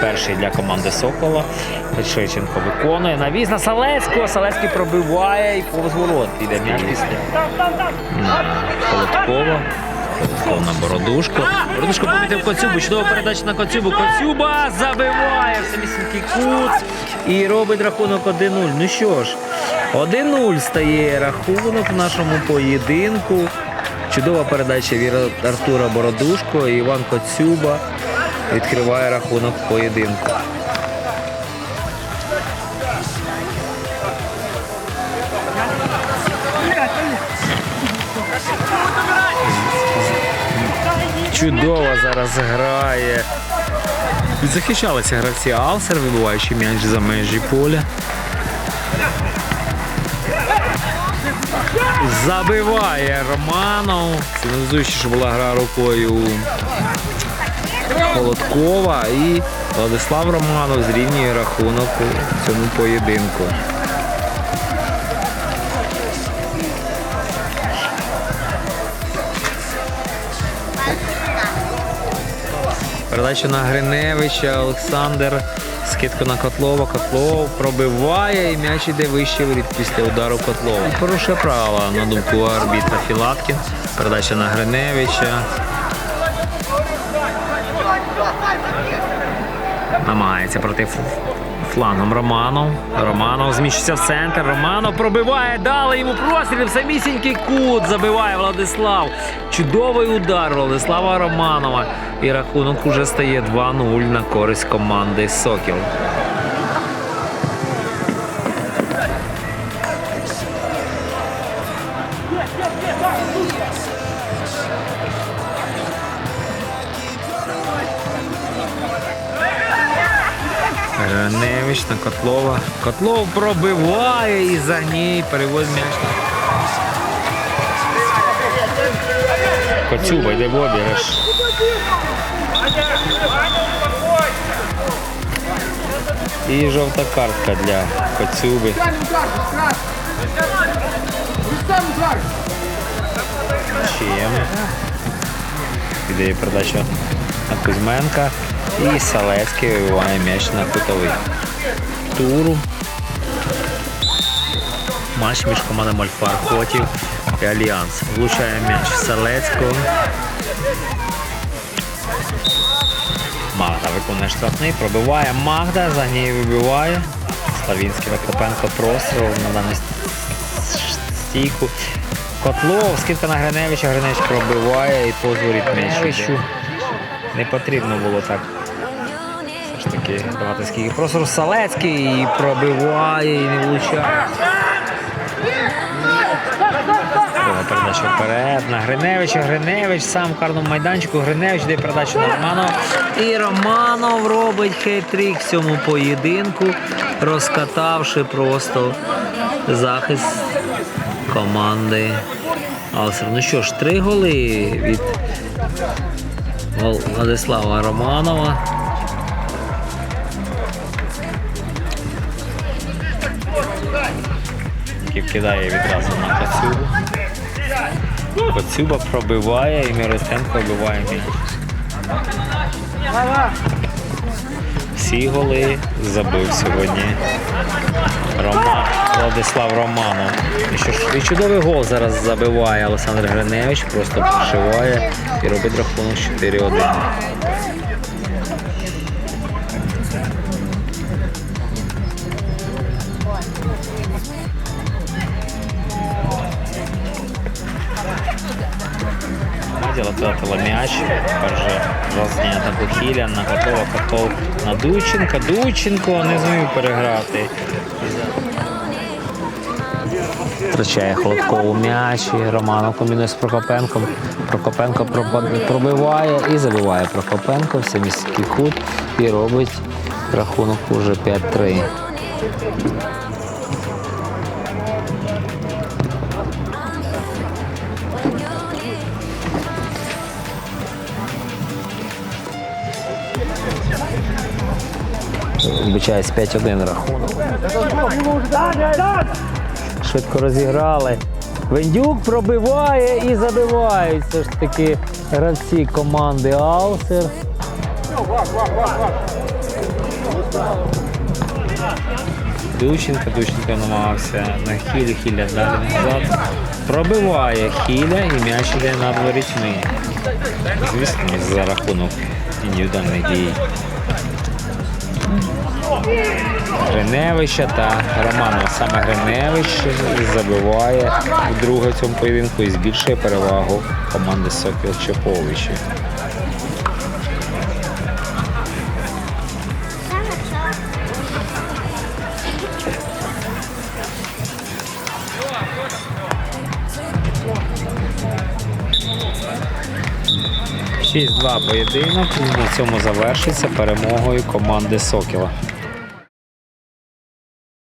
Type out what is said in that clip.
перший для команди Сокола. Шевченко виконує. Навіс на Салецького. Салецький пробиває і повз. Піде м'яч після м, Холодкова. На Бородушку. Бородушко помітив Коцюбу. Чудова передача на Коцюбу. Коцюба забиває самісінький кут і робить рахунок 1-0. Ну що ж, 1-0 стає рахунок в нашому поєдинку. Чудова передача від Артура Бородушко і Іван Коцюба відкриває рахунок поєдинку. Чудово зараз грає. Захищалися гравці Алсер, вибиваючи м'яч за межі поля. Забиває Романов. Сигналізуючи, що була гра рукою Холодкова і Владислав Романов зрівнює рахунок у цьому поєдинку. Передача на Гриневича, Олександр. Скидка на Котлова. Котлов пробиває і м'яч іде вище воріт після удару Котлова. Порушує правила, на думку арбітра Філаткін. Передача на Гриневича. Намагається проти флангом Романов. Романов зміщується в центр. Романов пробиває, дали йому простріл самісінький кут. Забиває Владислав. Чудовий удар Владислава Романова. І рахунок уже стає 2-0 на користь команди Сокіл. Граневич на Котлова. Котлов пробиває і за ній переводить м'яч. Коцюба йде в обіграш. І жовта картка для Коцюби. Чим. Іде передача на Кузьменка. І Салецький вибиває м'яч на кутовий. Туру. Матч між командами Альфар Хотів і Альянс. Влучає м'яч Салецького. Магда виконує штрафний, пробиває Магда, за нею вибиває. Славінський Прокопенко простріл на дану стійку. Котлов, скидка на Гриневича, Гриневич пробиває і позворить м'яч. Не потрібно було так. Ж таки давати скільки. Просто Салецький і пробиває і не влучає. Передача вперед на Гриневича. Гриневич сам в карному майданчику. Гриневич дає передачу на Романова. І Романов робить хитрик в цьому поєдинку, розкатавши просто захист команди Алсер. Ну що ж, три голи від Владислава Романова. Кидає відразу на Коцюбу. Коцюба пробиває і Миротенко вбиває м'яч. Всі голи забив сьогодні Рома... Владислав Романов. І що і чудовий гол зараз забиває Олександр Гриневич, просто прошиває і робить рахунок 4-1. Наділа втратила м'яч. Вже розняття на на Котлова, Котов на Дученка. Дученко не зумів переграти. Втрачає Холодкову м'яч, і Романов комбінує з Прокопенком. Прокопенко пробиває і забиває Прокопенко в самісінький кут і робить рахунок уже 5-3. Вибачаюсь, 5-1 рахунок. Швидко розіграли. Вендюк пробиває і забивають. Все ж таки гравці команди Алсер. Дученко, Дученко намагався на хілі, хіля далі назад. Пробиває хіля і м'яч іде на дворітьми. Звісно, за рахунок індивідуальних дій. Гриневича та Романова. Саме Гриневище забиває вдруге в цьому поєдинку і збільшує перевагу команди Сокіл Чеповича. 6-2 поєдинок на цьому завершиться перемогою команди Сокіла.